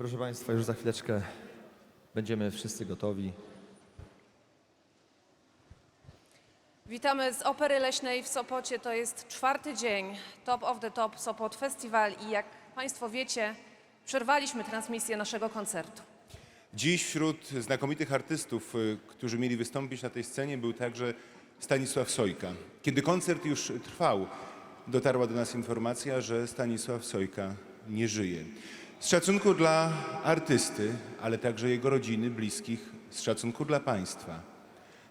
Proszę Państwa, już za chwileczkę będziemy wszyscy gotowi. Witamy z Opery Leśnej w Sopocie. To jest czwarty dzień Top of the Top Sopot Festival i jak Państwo wiecie, przerwaliśmy transmisję naszego koncertu. Dziś wśród znakomitych artystów, y, którzy mieli wystąpić na tej scenie, był także Stanisław Sojka. Kiedy koncert już trwał, dotarła do nas informacja, że Stanisław Sojka nie żyje. Z szacunku dla artysty, ale także jego rodziny, bliskich, z szacunku dla państwa,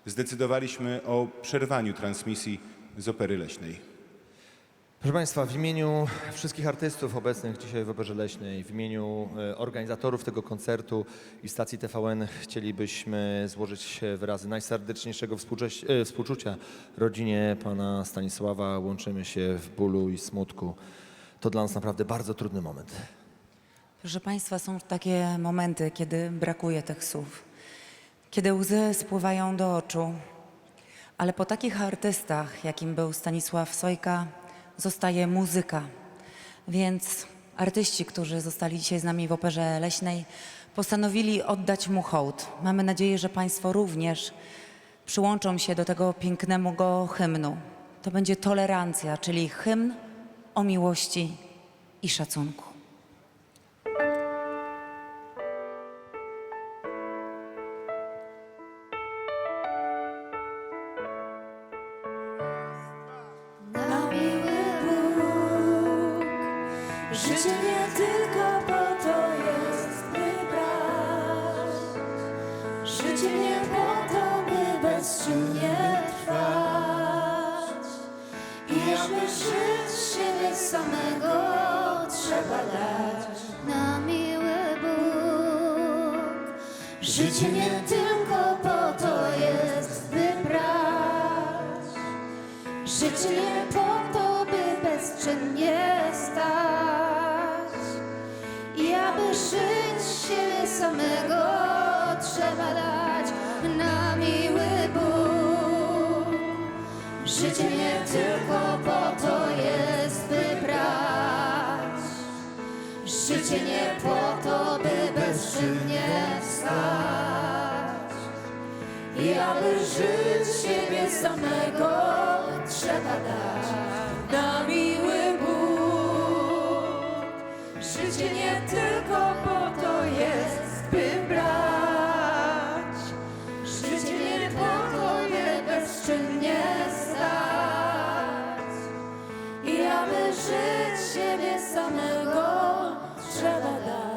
zdecydowaliśmy o przerwaniu transmisji z Opery Leśnej. Proszę Państwa, w imieniu wszystkich artystów obecnych dzisiaj w Operze Leśnej, w imieniu e, organizatorów tego koncertu i stacji TVN chcielibyśmy złożyć wyrazy najserdeczniejszego e, współczucia rodzinie pana Stanisława. Łączymy się w bólu i smutku. To dla nas naprawdę bardzo trudny moment. Proszę Państwa, są takie momenty, kiedy brakuje tych słów, kiedy łzy spływają do oczu, ale po takich artystach, jakim był Stanisław Sojka, zostaje muzyka. Więc artyści, którzy zostali dzisiaj z nami w Operze Leśnej, postanowili oddać mu hołd. Mamy nadzieję, że Państwo również przyłączą się do tego pięknego hymnu. To będzie tolerancja, czyli hymn o miłości i szacunku. Życie nie tylko po to jest, by brać. Życie nie po to, by bezczynnie trwać. I aby żyć siebie samego trzeba dać. Na miły Bóg, życie nie tylko po to jest, by brać. Życie nie Życie nie tylko po to jest, by brać. Życie nie po to, by bezczynnie stać i aby żyć siebie samego trzeba dać żyć siebie samego trzeba dać.